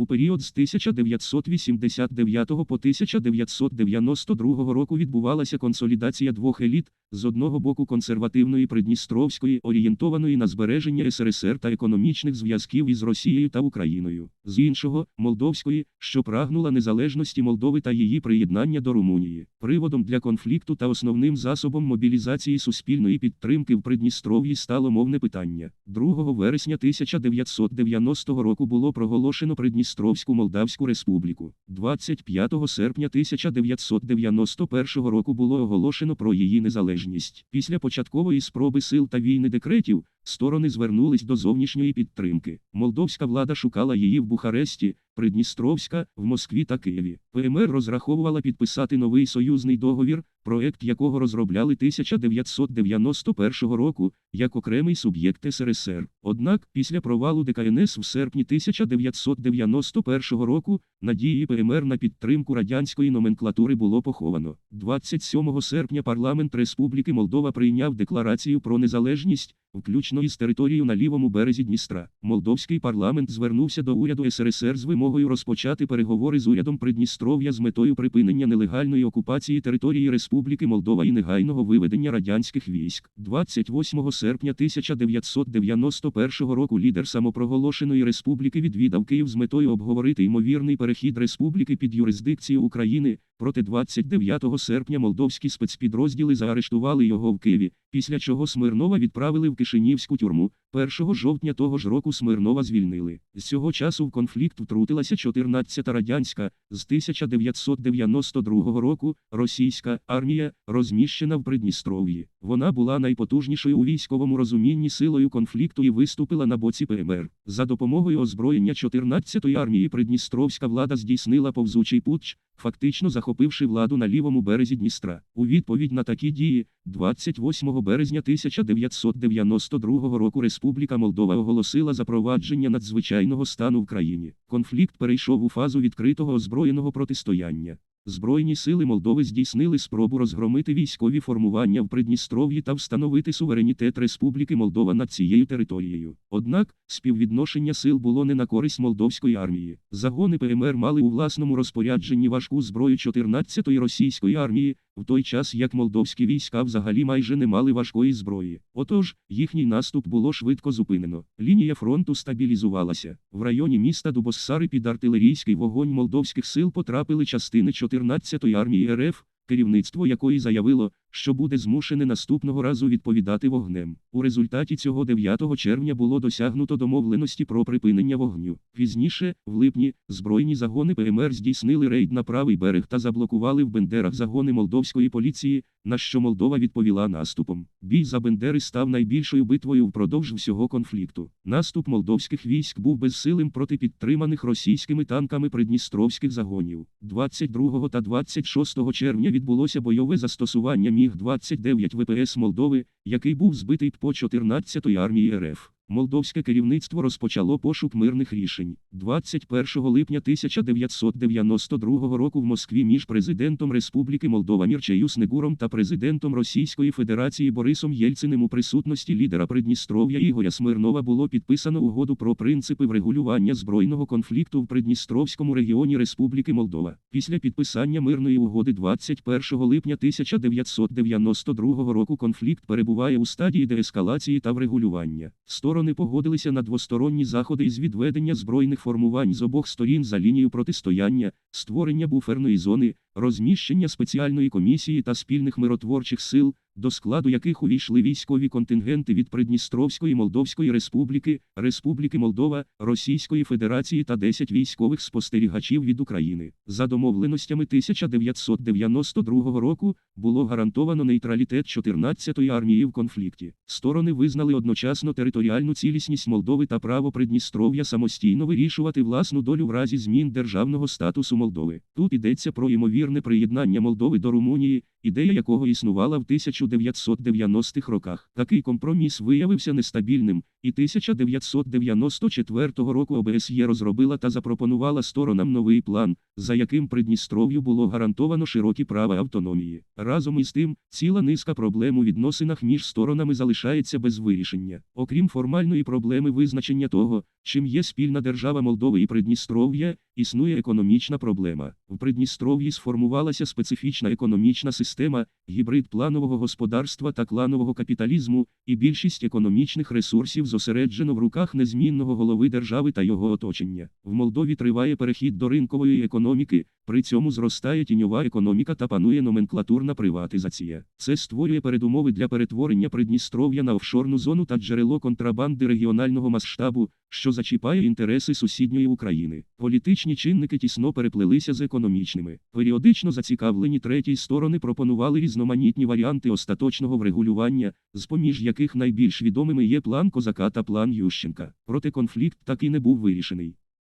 У період з 1989 по 1992 року відбувалася консолідація двох еліт, з одного боку консервативної Придністровської, орієнтованої на збереження СРСР та економічних зв'язків із Росією та Україною, з іншого Молдовської, що прагнула незалежності Молдови та її приєднання до Румунії. Приводом для конфлікту та основним засобом мобілізації суспільної підтримки в Придністров'ї стало мовне питання. 2 вересня 1990 року було проголошено Придністровську Молдавську Республіку. 25 серпня 1991 року було оголошено про її незалежність. Після початкової спроби сил та війни декретів сторони звернулись до зовнішньої підтримки. Молдовська влада шукала її в Бухаресті, Придністровська, в Москві та Києві. ПМР розраховувала підписати новий союзний договір, проект якого розробляли 1991 року як окремий суб'єкт СРСР. Однак, після провалу ДКНС в серпні 1991 року надії ПМР на підтримку радянської номенклатури було поховано. 27 серпня парламент Республіки Молдова прийняв декларацію про незалежність, включно із територією на лівому березі Дністра. Молдовський парламент звернувся до уряду СРСР з вимогою розпочати переговори з урядом Придністров'я з метою припинення нелегальної окупації території Республіки Молдова і негайного виведення радянських військ. 28 серпня 1991 року лідер самопроголошеної республіки відвідав Київ з метою обговорити ймовірний перехід республіки під юрисдикцію України. Проте 29 серпня молдовські спецпідрозділи заарештували його в Києві, після чого Смирнова відправили в Кишинівську тюрму. 1 жовтня того ж року Смирнова звільнили. З цього часу в конфлікт втрутилася 14-та радянська, з 1992 року російська армія, розміщена в Придністров'ї. Вона була найпотужнішою у військовому розумінні силою конфлікту і виступила на боці ПМР. За допомогою озброєння 14-ї армії Придністровська влада здійснила повзучий путч, фактично захопивши владу на лівому березі Дністра. У відповідь на такі дії, 28 березня 1992 року Республіка Молдова оголосила запровадження надзвичайного стану в країні. Конфлікт перейшов у фазу відкритого озброєного протистояння. Збройні сили Молдови здійснили спробу розгромити військові формування в Придністров'ї та встановити суверенітет Республіки Молдова над цією територією. Однак, співвідношення сил було не на користь молдовської армії. Загони ПМР мали у власному розпорядженні важку зброю 14-ї російської армії, в той час як молдовські війська взагалі майже не мали важкої зброї. Отож, їхній наступ було швидко зупинено. Лінія фронту стабілізувалася. В районі міста Дубоссари під артилерійський вогонь молдовських сил потрапили частини 14-ї армії РФ, керівництво якої заявило, що буде змушене наступного разу відповідати вогнем. У результаті цього 9 червня було досягнуто домовленості про припинення вогню. Пізніше, в липні, збройні загони ПМР здійснили рейд на правий берег та заблокували в Бендерах загони молдовської поліції, на що Молдова відповіла наступом. Бій за Бендери став найбільшою битвою впродовж всього конфлікту. Наступ молдовських військ був безсилим проти підтриманих російськими танками придністровських загонів. 22 та 26 червня відбулося бойове застосування Міг-29 ВПС Молдови, який був збитий по 14-ї армії РФ. Молдовське керівництво розпочало пошук мирних рішень. 21 липня 1992 року в Москві між президентом Республіки Молдова Мірчею Снегуром та президентом Російської Федерації Борисом Єльциним у присутності лідера Придністров'я Ігоря Смирнова було підписано угоду про принципи врегулювання збройного конфлікту в Придністровському регіоні Республіки Молдова. Після підписання мирної угоди 21 липня 1992 року конфлікт перебуває у стадії деескалації та врегулювання. Сторони погодилися на двосторонні заходи із відведення збройних формувань з обох сторін за лінію протистояння, створення буферної зони, розміщення спеціальної комісії та спільних миротворчих сил, до складу яких увійшли військові контингенти від Придністровської Молдовської Республіки, Республіки Молдова, Російської Федерації та 10 військових спостерігачів від України. За домовленостями 1992 року було гарантовано нейтралітет 14-ї армії в конфлікті. Сторони визнали одночасно територіальну цілісність Молдови та право Придністров'я самостійно вирішувати власну долю в разі змін державного статусу Молдови. Тут йдеться про ймовірне приєднання Молдови до Румунії, ідея якого існувала в 1990-х роках. Такий компроміс виявився нестабільним, і 1994 року ОБСЄ розробила та запропонувала сторонам новий план, за яким Придністров'ю було гарантовано широкі права автономії. Разом із тим, ціла низка проблем у відносинах між сторонами залишається без вирішення. Окрім формальної проблеми визначення того, чим є спільна держава Молдови і Придністров'я, існує економічна проблема. В Придністров'ї сформувалася специфічна економічна система, гібрид планового господарства та кланового капіталізму, і більшість економічних ресурсів зосереджено в руках незмінного голови держави та його оточення. В Молдові триває перехід до ринкової економіки, при цьому зростає тіньова економіка та панує номенклатурна приватизація. Це створює передумови для перетворення Придністров'я на офшорну зону та джерело контрабанди регіонального масштабу, що зачіпає інтереси сусідньої України. Політичні чинники тісно переплелися з економічними. Періодично зацікавлені треті сторони пропонували різноманітні варіанти остаточного врегулювання, з поміж яких найбільш відомими є план Козака та план Ющенка. Проте конфлікт так і не був вирішений.